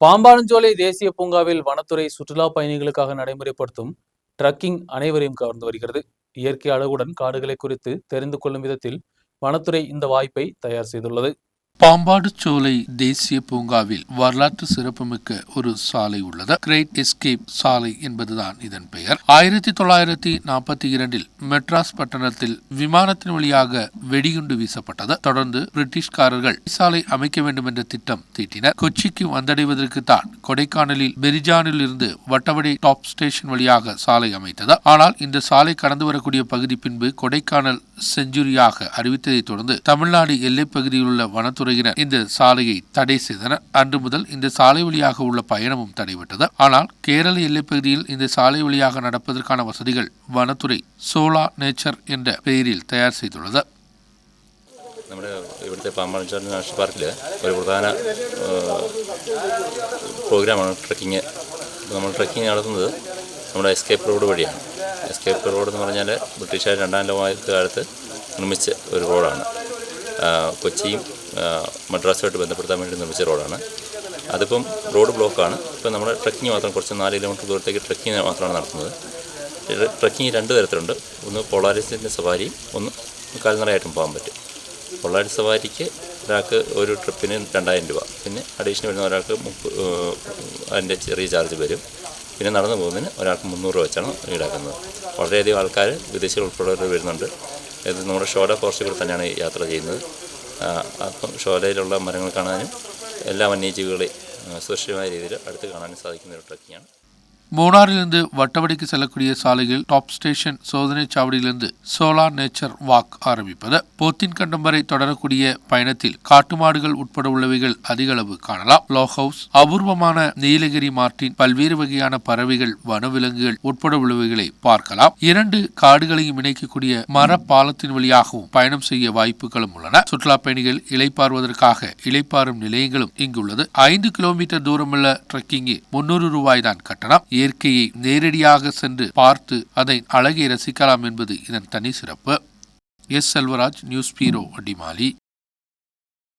பாம்பானஞ்சோலை தேசிய பூங்காவில் வனத்துறை சுற்றுலா பயணிகளுக்காக நடைமுறைப்படுத்தும் ட்ரக்கிங் அனைவரையும் கவர்ந்து வருகிறது. இயற்கை அழகுடன் காடுகளை குறித்து தெரிந்து கொள்ளும் விதத்தில் வனத்துறை இந்த வாய்ப்பை தயார் செய்துள்ளது. பாம்பாடு சோலை தேசிய பூங்காவில் வரலாற்று சிறப்புமிக்க ஒரு சாலை உள்ளது. கிரேட் எஸ்கேப் சாலை என்பதுதான் இதன் பெயர். ஆயிரத்தி தொள்ளாயிரத்தி நாற்பத்தி இரண்டில் மெட்ராஸ் பட்டணத்தில் விமானத்தின் வழியாக வெடிகுண்டு வீசப்பட்டது. தொடர்ந்து பிரிட்டிஷ்காரர்கள் சாலை அமைக்க வேண்டும் என்ற திட்டம் தீட்டினர். கொச்சிக்கு வந்தடைவதற்கு தான் கொடைக்கானலில் பெரிஜானில் இருந்து வட்டவடை டாப் ஸ்டேஷன் வழியாக சாலை அமைத்தது. ஆனால் இந்த சாலை கடந்து வரக்கூடிய பகுதி பின்பு கொடைக்கானல் செஞ்சுரியாக அறிவித்ததை தொடர்ந்து தமிழ்நாடு எல்லைப் பகுதியில் உள்ள வனத்துறை வருகிற இந்த சாலையை தடை செய்தனர் அன்று முதல் இந்த சாலை வழியாக உள்ள பயணமும் தடைபட்டது ஆனால் கேரள எல்லைப்பகுதியில் இந்த சாலை வழியாக நடப்பதற்கான வசதிகள் வனத்துறை சோலா நேச்சர் என்ற பெயரில் தயார் செய்துள்ளது നമ്മുടെ ഇവിടുത്തെ പാമ്പാഞ്ചാർ നാഷണൽ പാർക്കിൽ ഒരു പ്രധാന പ്രോഗ്രാമാണ് ട്രക്കിങ്. നമ്മൾ ട്രക്കിങ് നടത്തുന്നത് നമ്മുടെ എസ്കേപ്പ് റോഡ് വഴിയാണ്. എസ്കേപ്പ് റോഡ് എന്ന് പറഞ്ഞാൽ ബ്രിട്ടീഷുകാർ രണ്ടാം ലോകകാലത്ത് നിർമ്മിച്ച ഒരു റോഡാണ്. കൊച്ചിയും മദ്രാസുമായിട്ട് ബന്ധപ്പെടുത്താൻ വേണ്ടി നിർമ്മിച്ച റോഡാണ്. അതിപ്പം റോഡ് ബ്ലോക്കാണ്. ഇപ്പം നമ്മൾ ട്രക്കിങ് മാത്രം കുറച്ച് നാല് കിലോമീറ്റർ ദൂരത്തേക്ക് ട്രക്കിങ് മാത്രമാണ് നടത്തുന്നത്. ട്രക്കിങ് രണ്ട് തരത്തിലുണ്ട്. ഒന്ന് പൊളാരിസിന്റെ സവാരിയും ഒന്ന് കാൽനടയായിട്ടും പോകാൻ പറ്റും. പൊള്ളാരി സവാരിക്ക് ഒരാൾക്ക് ഒരു ട്രിപ്പിന് രണ്ടായിരം രൂപ. പിന്നെ അഡീഷണൽ വരുന്ന ഒരാൾക്ക് അതിന്റെ ചെറിയ ചാർജ് വരും. പിന്നെ നടന്നു പോകുന്നതിന് ഒരാൾക്ക് മുന്നൂറ് രൂപ വെച്ചാണ് ഈടാക്കുന്നത്. വളരെയധികം ആൾക്കാർ വിദേശികൾ ഉൾപ്പെടെ വരുന്നുണ്ട്. ഇത് നമ്മുടെ ഷോഡ കൂടെ തന്നെയാണ് യാത്ര ചെയ്യുന്നത്. അപ്പം ഷോലയിലുള്ള മരങ്ങൾ കാണാനും എല്ലാ വന്യജീവികളെയും സുരക്ഷിതമായ രീതിയിൽ അടുത്ത് കാണാനും സാധിക്കുന്ന ഒരു ട്രക്കിങ്ങാണ്. மூணாறிலிருந்து வட்டவடிக்கு செல்லக்கூடிய சாலையில் டாப் ஸ்டேஷன் சோதனை சாவடியிலிருந்து சோலார் நேச்சர் வாக் ஆரம்பிப்பது. போத்தின் கண்டம் வரை தொடரக்கூடிய பயணத்தில் காட்டுமாடுகள் உட்பட உள்ளவைகள் அதிக அளவு காணலாம். லோ ஹவுஸ் அபூர்வமான நீலகிரி மார்ட்டின் பல்வேறு வகையான பறவைகள் வனவிலங்குகள் உட்பட உள்ளவைகளை பார்க்கலாம். இரண்டு காடுகளையும் இணைக்கக்கூடிய மர பாலத்தின் வழியாகவும் பயணம் செய்ய வாய்ப்புகளும் உள்ளன. சுற்றுலா பயணிகள் இளைப்பாறுவதற்காக இளைப்பாறும் நிலையங்களும் இங்குள்ளது. ஐந்து கிலோமீட்டர் தூரமுள்ள ட்ரெக்கிங்கு முன்னூறு ரூபாய் தான் கட்டணம். இயற்கையை நேரடியாக சென்று பார்த்து அதை அழகை ரசிக்கலாம் என்பது இதன் தனி சிறப்பு. S. Selvaraj news bureau Adimali.